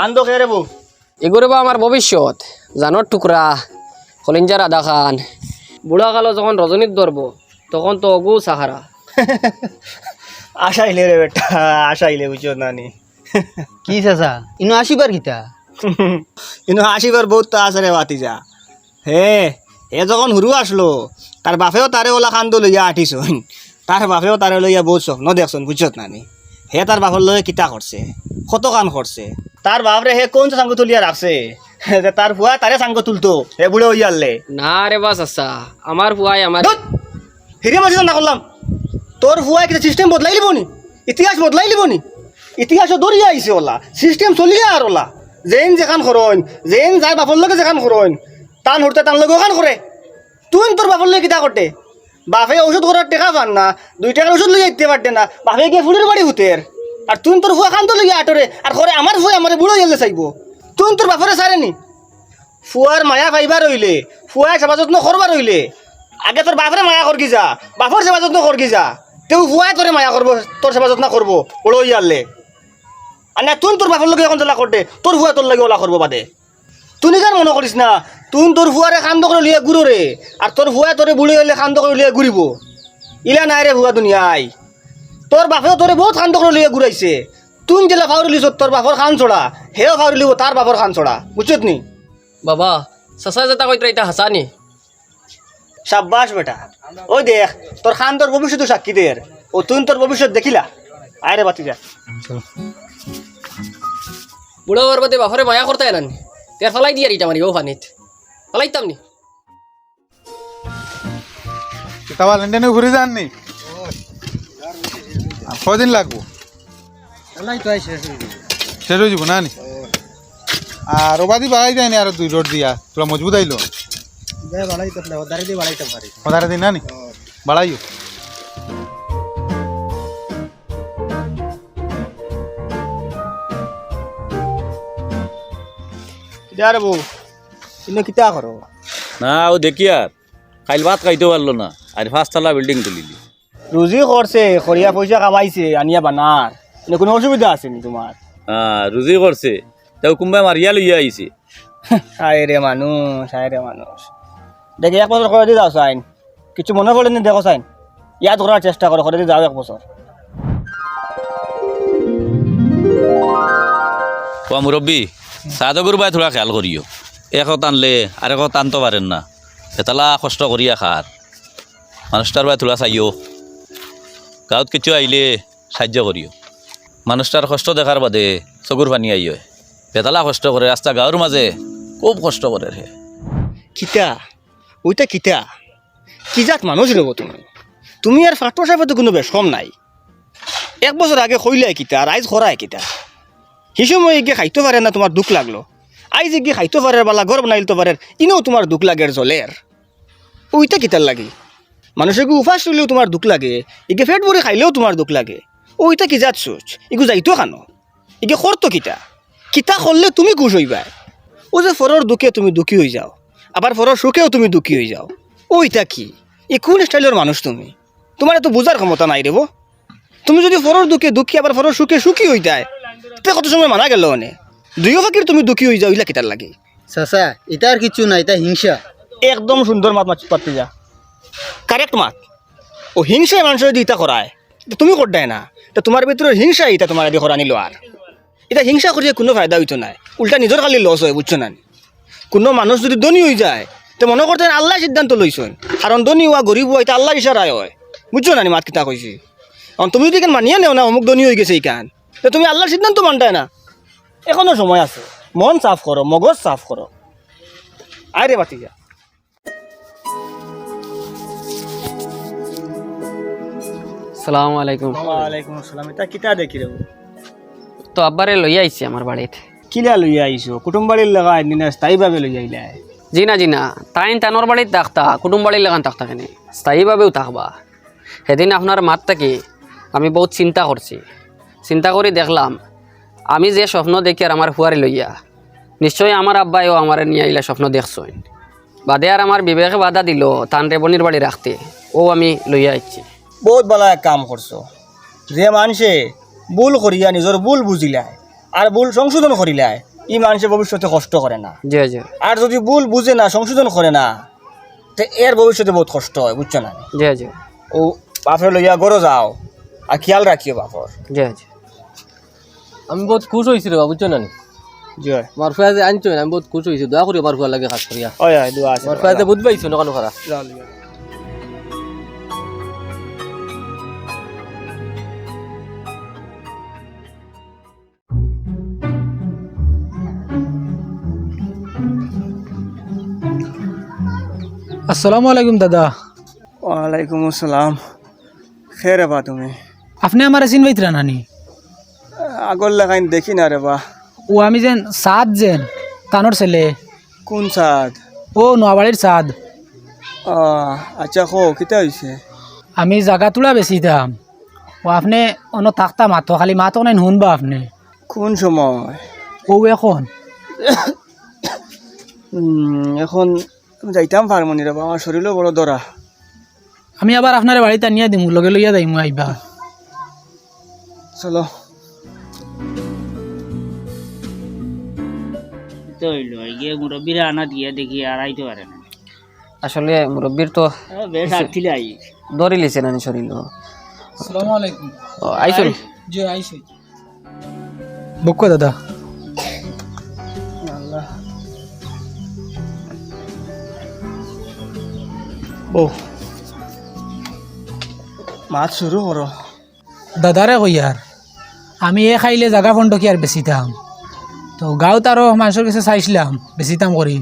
কান্দ কে রে বউ? এগুলো বা আমার ভবিষ্যৎ। জানোর টুকরা কলিঞ্জার আদা খান বুড়া কালো যখন রজনীত ধরব তখন তো অগু সাহারা আশাইলে রে বেটা আশাইলে বুঝছ নানি কি চাচা? ইনো আসিবার কিতা? কিন্তু আসিবার বহুত তো আছে রে বাতিজা হে এ যখন হুরু আসলো তার বাপেও তারে ওলা কান্দ লইয়া আঠিছন তার বাপেও তারে লইয়া বহুত স্বপ্ন দেখছন বুঝছত নানি হে তার বাপের লগে কিতা করছে কত কাম করছে তার বাপরে হে কোন সাঙ্গ তুলিয়া রাখছে? তার ফুয়া তারে সাঙ্গ তুলতো হে বুড়ে হইয়ালে না রে বাস আচ্ছা আমার হুয়াই আমার। হিরে মাঝে না করলাম। তোর ফুয়া কিতা সিস্টেম বদলাই লিব নি? ইতিহাস বদলাই লিব নি? ইতিহাসও দরিয়া আইছে ওলা। সিস্টেম চলিয়া আর ওলা। যেন যেখান খরইন যেন যার বাপর লগে যেখান খরইন টান হরতে টান লগে ওখান করে তুই তোর বাপর লগে কিতা করতে বাপে ঔষধ করার টেকা পান না দুই টাকার ওষুধ লইয়া দিতে পারতে না। বাপে গিয়ে ফুলের বাড়ি হুতের আর তুই তোর ফুয়া খান তো লইয়া আটরে আর ঘরে আমার ফুয়া আমার বুড়ো গেলে চাইব। তুই তোর বাপরে সারেনি ফুয়ার মায়া পাইবার হইলে ফুয়ার সেবা যত্ন করবার হইলে আগে তোর বাপরে মায়া করগি যা বাপর সেবা যত্ন করগি যা। তেও ফুয়াই তোরে মায়া করব তোর সেবা যত্ন করব ওলো ইয়ারলে আর না, তুই তোর বাপর লগে এখন তোলা করতে তোর ফুয়া তোর লগে ওলা করব বাদে। তুই নিজের মনে করিস না, তুই তোর ফুয়ারে কান্দ করে লিয়ে ঘুরো রে আর তোর ফুয়া তোরে বুড়ি হইলে কান্দ করে লিয়ে ঘুরিব ইলা নাই রে ফুয়া দুনিয়ায় তোর বাপেও তোরে বহুত কান্দ করে লিয়ে ঘুরাইছে। তুই জেলা ফাউরি লিছ তোর বাপর খান ছড়া হেও ফাউরি লিব তার বাপর খান ছড়া বুঝছত নি? বাবা চাচা যেটা কইতরা এটা হাসানি সাব্বাস বেটা। ওই দেখ তোর খান তোর ভবিষ্যৎ সাক্ষী দের ও তুই তোর ভবিষ্যৎ দেখিলা? আরে বাতি যা বুড়ো বাদে বাপরে মায়া করতে না? তের ফলাই দিয়ে এটা মারি ও ফানিত ফেলাইতাম নি? তাওয়া লন্ডনে ঘুরে যাননি কদিন লাগবো? শেষ হয়ে যাব না নি আর ওবাদি বাড়াই যায়নি আর দুই রোড দিয়া। তোরা মজবুত আইলো? পদারে দিন না নি বাড়াইও। বউ? তুমি কিতা করো? না ও দেখি আর। কাইল ভাত খাইতে পারল না। আর পাঁচতলা বিল্ডিং তুলিলি। রুজি করছে খরিয়া পয়সা কামাইছে আনিয়া বানার এনে কোনো অসুবিধা আছে নি তোমার হ্যাঁ রুজি করছে তাও কোনবাই মারিয়া লইয়া আইছে হায় রে মানুষ হায় রে মানুষ দেখি এক বছর করে দিয়ে যাও সাইন কিছু মনে পড়ে নি দেখো সাইন ইয়াদ করার চেষ্টা করো করে দিয়ে যাও এক বছর ও মুরব্বী সাদগুর বাই থোড়া খেয়াল করিও একত টানলে আর একত আনতে পারেন না। এতলা কষ্ট করিয়া খার মানুষটার বাই থোড়া চাইও। গাঁৱত কিছু আইলে সাহায্য করিও মানুষটার কষ্ট দেখার বাদে চকুর পানি আইয় বেতালা কষ্ট করে রাস্তা গাঁৱৰ মাঝে খুব কষ্ট করে হে। কিতা? ওইটা কিতা? কি জাত মানুষ রব তুমি তুমি আর ফাটো সাহেব তো কোনো বেশ কম নাই। এক বছর আগে কইলে কিতা আর আইজ খরায় কিতা। সময় এগিয়ে খাইতে পারে না তোমার দুঃখ লাগল। আইজ এগিয়ে খাইতে পারে বালা গর্ব নাইলতে পারে ইনেও তোমার দুঃখ লাগে জলের ওইটা কিতার লাগে? মানুষের উপাস চললেও তোমার দুঃখ লাগে এগে ফেট ভরে খাইলেও তোমার দুঃখ লাগে। ওইটা কি যাত সোচ এগু যাইতো খানো। এগে করতো কিতা? কিতা করলে তুমি খুশ হইবা ও যে ফরর দুঃখে তুমি দুঃখী হয়ে যাও। আবার ফরর সুখেও তুমি দুঃখী হয়ে যাও। ওইটা কি? এ কোন স্টাইলের মানুষ তুমি? তোমার এত বোঝার ক্ষমতা নাই রেবো তুমি যদি ফরর দুঃখে দুঃখী আবার ফরর সুখে সুখী হয়ে যায় তে কত সময় মানা গেল মানে দুইও ফাঁকির তুমি দুঃখী হয়ে যাও ইলা কিতার লাগে? চাচা এটা আর কিছু নাই এটা হিংসা। একদম সুন্দর মাত মাত পারতে যা। কারেক্ট মাত ও হিংসায় মানুষের যদি ইতা করায় তুমি করতে না। তা তোমার ভিতরে হিংসা ইতা তোমার আদি করা নিল আর এটা হিংসা করিয়ে কোনো ফায়দা হইতো নাই। উল্টা নিজের খালি লস হয়, বুঝছ না কোনো মানুষ যদি ধনী হয়ে যায়, তো মনে করতে আল্লাহ সিদ্ধান্ত লইছেন। কারণ ধনী হওয়া গরিব হওয়া এটা আল্লাহর ইশারায় হয়। বুঝছ না মাত কিতা কইছি? কারণ তুমি যদি কেন মানিয়ে নেও না, অমুক ধনী হয়ে গেছে এইখান, তো তুমি আল্লাহর সিদ্ধান্ত মানটাই না। এখনও সময় আছে। মন সাফ করো, মগজ সাফ করো। আরে বাতিজা সালাম আলাইকুম। ওয়ালাইকুম আসসালাম। এটা কিতা দেখি রে তো আব্বারে লই আইছি আমার বাড়িতে। কিলা লইয়া আইছো? কুটুম বাড়ির লাগা দিনে স্থায়ীভাবে লইয়া আইলা জি না জি না তাইন তানোর বাড়িত থাকতা কুটুম বাড়ির লাগান থাকতা কেন? স্থায়ীভাবেও থাকবা। সেদিন আপনার মাত থাকি আমি বহুত চিন্তা করছি। চিন্তা করে দেখলাম আমি যে স্বপ্ন দেখি আর আমার হুয়ারে লইয়া নিশ্চয়ই আমার আব্বাইও আমার নিয়ে আইলা স্বপ্ন দেখছই বাদে আর আমার বিবেকে বাধা দিল তান রেবনির বাড়ি রাখতে। ও আমি লইয়া আইছি। বহুত ভালো এক কাম করছ যে মানুষে ভুল করিয়া নিজের ভুল বুঝিলায় আর ভুল সংশোধন করিলায় ই মানুষে ভবিষ্যতে কষ্ট করে না। জি জি। আর যদি ভুল বুঝে না সংশোধন করে না তে এর ভবিষ্যতে বহুত কষ্ট হয় বুঝছ না? জি জি। ও বাপরে লইয়া গরো যাও আর খেয়াল রাখিও বাপর জি জি। আমি বহুত খুশ হয়েছি রে বুঝছ না জয় আমার ফুয়া যে আনছো আমি বহুত খুশ হয়েছি দোয়া করি আমার লাগে খাস করিয়া দোয়া আমার ফুয়া যে বুঝ পাইছো না কেন খারাপ আসসালামু আলাইকুম দাদা। ওয়ালাইকুম আসসালাম। খেরে বা তুমি? আপনি আমার চিন চিনবাইতরা নানি আগর লাগাইন দেখি না রে বা ও আমি যেন সাদ যেন তানোর ছেলে। কোন চাঁদ ও নোয়াবাড়ির সাদ। ও আচ্ছা কো কিতা হয়েছে আমি জাগা তোলা বেশি দাম। ও আপনি অন্য থাকতা মাতো খালি মাতো নাই শুনবা আপনি। কোন সময়? ও এখন? এখন আমি যাইতাম পারমনি রে আমার শরীরও বড় দরা। আমি আবার আপনার বাড়িতে নিয়ে দিম লগে লইয়া যাইমু আইবা। চলো। তো হইল গিয়ে মুরব্বীরা আনা দিয়ে দেখি আর আইতে পারে না। আসলে মুরব্বীর তো বেশ আর আই দৌড়ি লিছে নানি শরীর আসসালামু আলাইকুম। আইসুন জি আইছি। বকো দাদা। ও। মাছ শুরু করো দাদারে কই আর আমি এ খাইলে জাগা ফন্ড কি আর বেশি দাম? তো গাঁৱত আৰু মানুষের কাছে চাইছিলাম বেশি দাম করি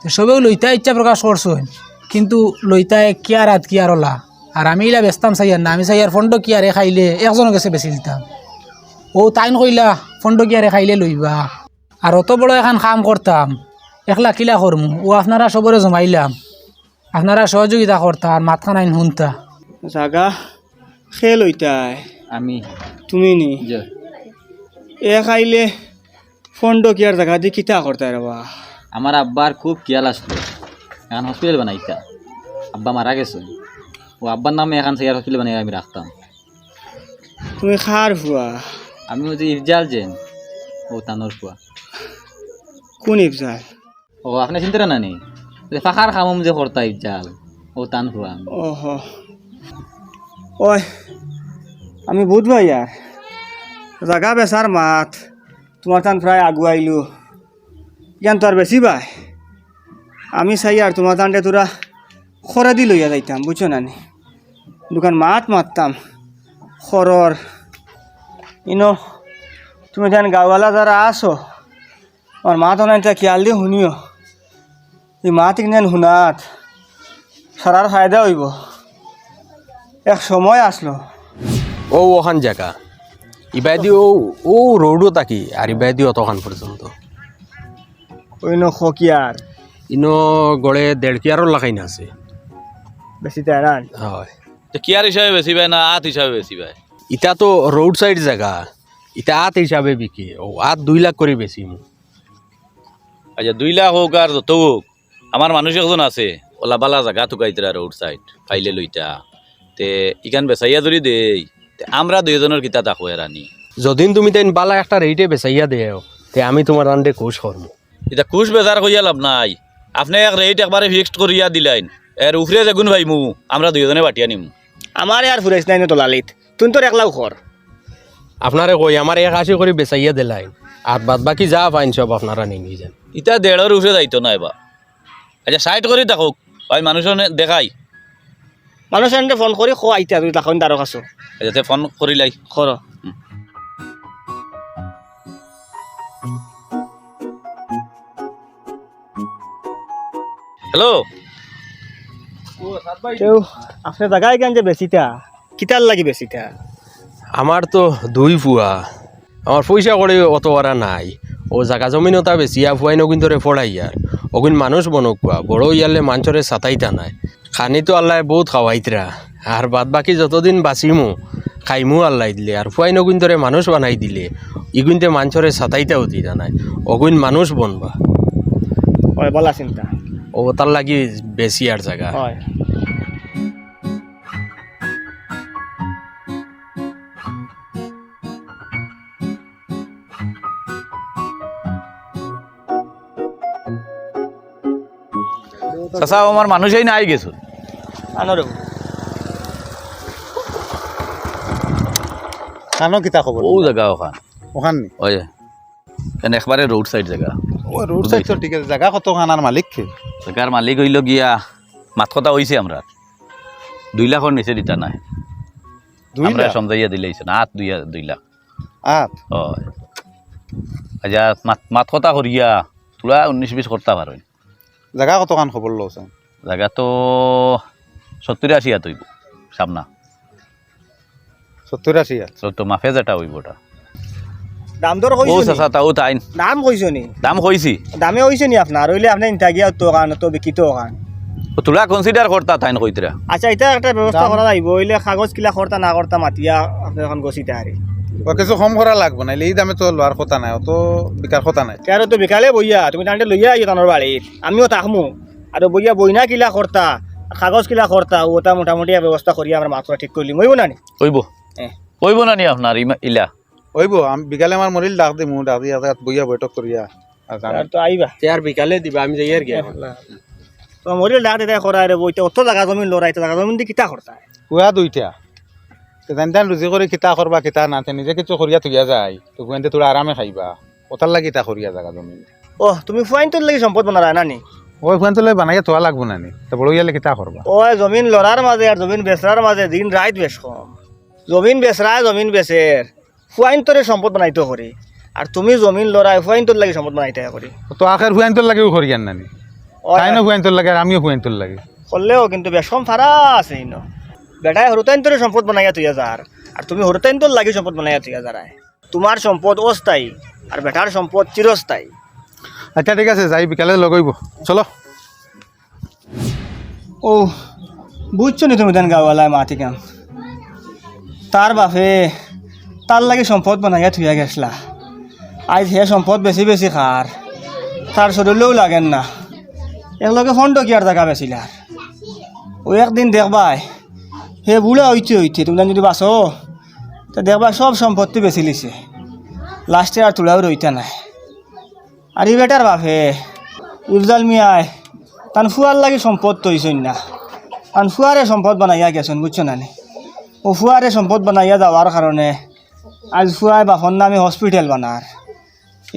তো সবেও লইতা ইচ্ছা প্রকাশ করছেন কিন্তু লইতায় কিয়ার হাত কিয়ার ওলা আর আমি ইলা বেচতাম চাইয়ার না, আমি চাই চাইয়ার ফন্ড কিয়ারে খাইলে একজনের কাছে বেশি দিতাম ও তাইন কইলা ফন্ড কিয়ারে খাইলে লইবা। আর অত বড় এখন কাম করতাম একলা কিলা করমু ও আপনারা সবরে জমাইলাম। আপনারা সহযোগিতা করতা আর মাথাখান আইন শুনতা জাগা খেল হইতাই আমি। তুমি নি? এ খাইলে ফন্ড কিয়ার জায়গা দিয়ে কিতা করতাই রে বা? আমার আব্বার খুব খেয়াল আসলো। এখন হসপিটাল বানাইতা। আব্বা মারা গেছে। ও আব্বার নামে এখন সেয়ার হসপিটাল বানাই আমি রাখতাম। তুমি খার ফুয়া? আমি ওই যে ইফজাল যেন ও তানোর ফুয়া। কোন ইফজাল? ও আপনি চিনতে না নি? যে ফাঁকার খামুম যে করতা ইফজাল ও তান আমি। ওহ। ওই, আমি বুধবার ইয়ার জাগা বেচার মাত তোমার তান প্রায় আগুয়াইলো ইয়ান তো আর বেশি বাই। আমি চাই আর তোমার তানটে তোরা খরা দি লইয়া যাইতাম বুঝছ নানি? দোকান মাত মারতাম খরর ইনো, তুমি যেন গাওয়ালা যারা আসো আমার মা তো নাই খেয়াল দিয়ে শুনিও। এই মা ঠিক নেন শুনাত সারার ফায়দা হইব। এক সময় আসলো। ও ওখান জায়গা। ইবাদি ও ও রোডও তাকি আর ইবাদি অতখান পর্যন্ত। অন্য খকিয়ার। ইনো গড়ে দেড় কিয়ারও না আছে। বেশি তেরান হয়। তো কিয়ার হিসাবে বেশি পায় না আত হিসাবে বেশি পায়? ইটা তো রোড সাইড জায়গা। ইটা আত হিসাবে বিকি। ও আত দুই লাখ করে বেশি মু। আচ্ছা দুই লাখ হোক আর যত হোক। আমার মানুষ একজন আছে। ওলা বালা জাগা থুকাইতরা রোড সাইড পাইলে লইতা। তে ইখান বেচাইয়া ধরি দেই। আমরা দুইজনের কিতা তাকো এরানি যদিন তুমি তাই বালা একটা রেটে বেচাইয়া দেও তে আমি তোমার আন্ডে কোষ করমু এটা কুশ বেজার কইয়া লাভ নাই। আপনি এক রেট একবারে ফিক্সড করিয়া দিলাইন। এর উফরে যেগুন ভাইমু আমরা দুইজনে বাটিয়া নিমু আমার আর ফুরাইছ নাই তোলালিত? তুই তোর একলাও কর আপনারে কই আমার এক আশি করে বেচাইয়া দিলাইন। আর বাদ বাকি যা পাইন সব আপনারা নিয়ে নিয়ে যান ইটা দেড়ের উফরে যাইতো না এবার আচ্ছা সাইড করে দেখো ভাই মানুষ দেখাই। মানুষ ফোন কৰি খো আইতা তুই তখন তারক আছো। আচ্ছা ফোন করিলাই কর হ্যালো কেউ আপনার জায়গায় কেন যে বেশিটা কিতার লাগি বেশিটা আমার তো দুই ফুয়া আমার পয়সা করে অত ওরা নাই। ও জাগা জমিন তা বেশি ফুয়াই নগুন ধরে ফড়াই আর অগুন মানুষ বনকুয়া বড় ইয়ালে মাঞ্চরে সাতাইতা নাই খানি তো আল্লাহ বহুত খাওয়াইতরা আর বাদ বাকি যতদিন বাঁচিমু খাইমু আল্লাহ দিলে। আর ফুয়াই নগুন ধরে মানুষ বানাই দিলে। ইগুনতে মাঞ্চরে সাতাইতাও দিতা নাই অগুন মানুষ বনবা। বলা চিন্তা। ও তার লাগি বেশি আর জায়গা চাচা আমার মানুষই নাই গেছো খানো কিতা খবর ও জায়গা ওখান। ওখান নি? ওই এখানে একবারে রোড সাইড জায়গা ও রোড সাইড তো ঠিক আছে। জায়গা কত খানার মালিক কে? জায়গার মালিক হইল গিয়া মাত কথা হইছে আমরা দুই লাখর নিচে দিতা নাই। আমরা সমজাইয়া দিলেইছে না আট দুই দুই লাখ। আট হয় আচ্ছা মাত মাত কথা করিয়া তোরা উনিশ বিশ করতে পারেন জায়গা কত খান খবর লওছেন জায়গা তো সত্তর আশি হাত হইব সামনা। সত্তর আশি আর তো মাফে যেটা হইব ওটা দাম দর কইছো তাও দাম কইছো নি? দাম কইছি দামে হইছে নি আপনার হইলে আপনি ইন্টা গিয়া তো কান তো বিকিত কান ও তোরা কনসিডার করতা তাইন কইতরা আচ্ছা এটা একটা ব্যবস্থা করা যাইব হইলে কাগজ কিলা করতা না করতা মাতিয়া আপনি এখন গছিতে আরে ও কিছু কম করা লাগবে নাইলে এই দামে তো লোয়ার কথা নাই অত বিকার কথা নাই তেরো তো বিকালে বইয়া তুমি তাহলে লইয়া আইও তানোর বাড়িত আমিও থাকমু আর বইয়া বইনা কিলা করতা কাগজ কিলা করতা ওটা মোটামুটি ব্যবস্থা করি আমরা মাত্রা ঠিক করলি মইব না নি কইব এ। কইব না নি আপনার ইলা ওইব আমি বিকালে আমার মরিল ডাক দিমু ডাক দিয়া বইয়া বৈঠক করিয়া আর। তো আইবা বিকালে দিবা আমি যাই আর গিয়া তো মরিল ডাক দিতে করা রে বইতে অত জায়গা জমিন লড়াই তো জায়গা জমিন দিয়ে কিতা করতা কুয়া দুইটা তেন তেন রুজি করে কিতা করবা কিতা না নিজে কিছু করিয়া থইয়া যায়। তো কুয়ান্তে তোরা আরামে খাইবা। ওটার লাগি তা করিয়া জায়গা জমি। ও তুমি ফুয়াইন তোর লাগি সম্পদ বনারা না নি ওই কুয়ান্তে লই বানাইয়া তোয়া লাগবো না নি তো বড় ইয়ালে কিতা করবা ও জমিন লড়ার মাঝে আর জমিন বেচরার মাঝে দিন রাত বেশ কম জমিন বেচরা জমিন বেচের ফুয়াইন তোরে সম্পদ বানাইতে করি আর তুমি জমিন লড়াই ফুয়াইন তোর লাগি সম্পদ বানাইতে করি তো আখের কুয়ান্তর লাগেও করিয়ান নানি। তাইনও কুয়ান্তর লাগে আর আমিও কুয়ান্তর লাগে। করলেও কিন্তু বেশ কম ফারা আছে ইন। বেটাই হরুতাইন তোরে সম্পদ বানাইয়া তুই যার আর তুমি হরুতাইন তোর লাগি সম্পদ বানাইয়া তুই যারাই তোমার সম্পদ অস্থায়ী আর বেটার সম্পদ চিরস্থায়ী আচ্ছা ঠিক আছে যাই বিকালে লগইব চলো। ও বুঝছ নি তুমি দেন গাওয়ালায় মাতি কাম? তার বাপে তার লাগি সম্পদ বানাইয়া থুইয়া গেছলা। আজ হে সম্পদ বেশি বেশি খার তার শরীরেও লাগেন না। একলগে ফন্ড কি আর জায়গা বেছিলার ও একদিন দেখবাই। হে বুড়া হইতে হইতে তুমি যদি বাঁচো, তো দেখবা সব সম্পত্তি বেশি লিছে লাস্টে আর তুলাও রইতে নাই। আর ই বেটার বাপে ইফজাল মিয়ায় তান ফুয়ার লাগি সম্পদ তৈছই না। তান ফুয়ারে সম্পদ বানাইয়া গেছেন, বুঝছ না ও ফুয়ারে সম্পদ বানাইয়া যাওয়ার কারণে আজ ফুয়ায় বাপর নামে হসপিটাল বানার।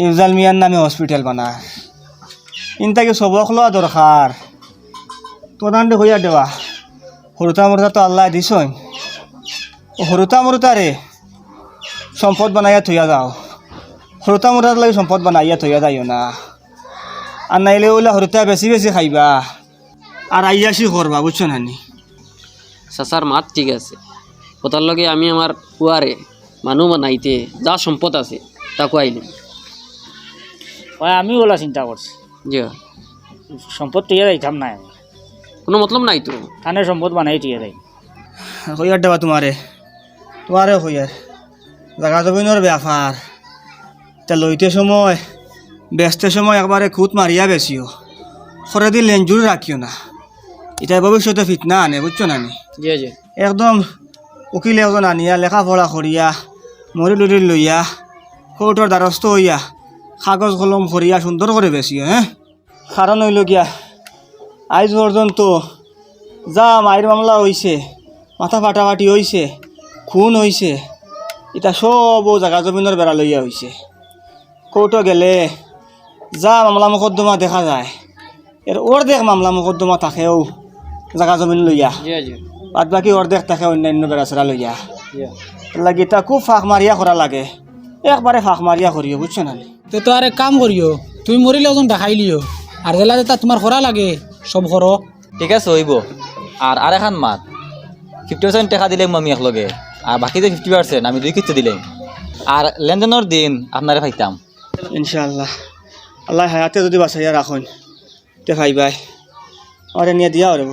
ইফজাল মিয়ার নামে হসপিটাল বানার। ইনতাকে সবক লওয়া দরকার? প্রধানটি হইয়া দেওয়া। হরুতা মরুতা তো আল্লাহ ও হরুতা মরুতারে সম্পদ বানাইয়া থইয়া যাও। হরুতা মরুতার লাগি সম্পদ বানাইয়া থইয়া যাইও না। আর নাইলে ওলা হরুতা বেশি বেশি খাইবা। আর আইয়াসি করবা বুঝছ না নি? চাচার মাত ঠিক আছে। ওটার লগে আমি আমার কুয়ারে মানুহ বানাইতে যা সম্পদ আছে তাকো আইলিম ওই আমি ওলা চিন্তা করছি জি সম্পদ টিয়ে যাইতাম না আমি কোনো মতলব নাই তো? থানের সম্পদ বানাই টিয়ে যাই হইয়ার দেবা তোমারে। তোমারে হইয়ার। জাগা জমিনের ব্যাপার। তা লইতে সময় ব্যস্ত সময় একবারে খুঁত মারিয়া বেশিও খরে দিন লেঞ্জুর রাখিও না। এটা ভবিষ্যতে ফিতনা আনে বুঝছ না নি জি জি। একদম উকিল এজন আনিয়া লেখাপড়া করিয়া মরি লুরি লইয়া কোর্টর দ্বারস্থ হইয়া কাগজ কলম করিয়া সুন্দর করে বেশিও হ্যাঁ? কারণ হইল গিয়া আজ পর্যন্ত যা মায়ের মামলা হইছে মাথা ফাটাফাটি হইছে খুন হইছে এটা সব ও জাগা জমিনের বেড়া লইয়া হইছে। কোর্টও গেলে যা মামলা মোকদ্দমা দেখা যায় এর অর্ধেক মামলা মোকদ্দমা থাকেও জাগা জমিন লইয়া। জি জি। বাদ বাকি অর্ধেক থাকে অন্যান্য বেড়াচেরা লইয়া। লাগি তা খুব ফাঁক মারিয়া করা লাগে একবারে ফাঁক মারিয়া করিও বুঝছ না তো তো আর এক কাম করিও তুমি মরিলে ওজন দেখাই লিও। আর জেলা যেটা তোমার করা লাগে সব হর ঠিক আছে, হইব। আর আর এখন মাত। ফিফটি পার্সেন্ট টাকা দিলাম আমি একলগে। আর বাকি যে ফিফটি পার্সেন্ট আমি দুই কিস্তি দিলাম আর লেনদেনের দিন আপনারে পাইতাম। ইনশাআল্লাহ। আল্লাহ হায়াতে যদি বাসাইয়া রাখুন, তে ভাই ভাই। আরে নিয়ে দিয়া রে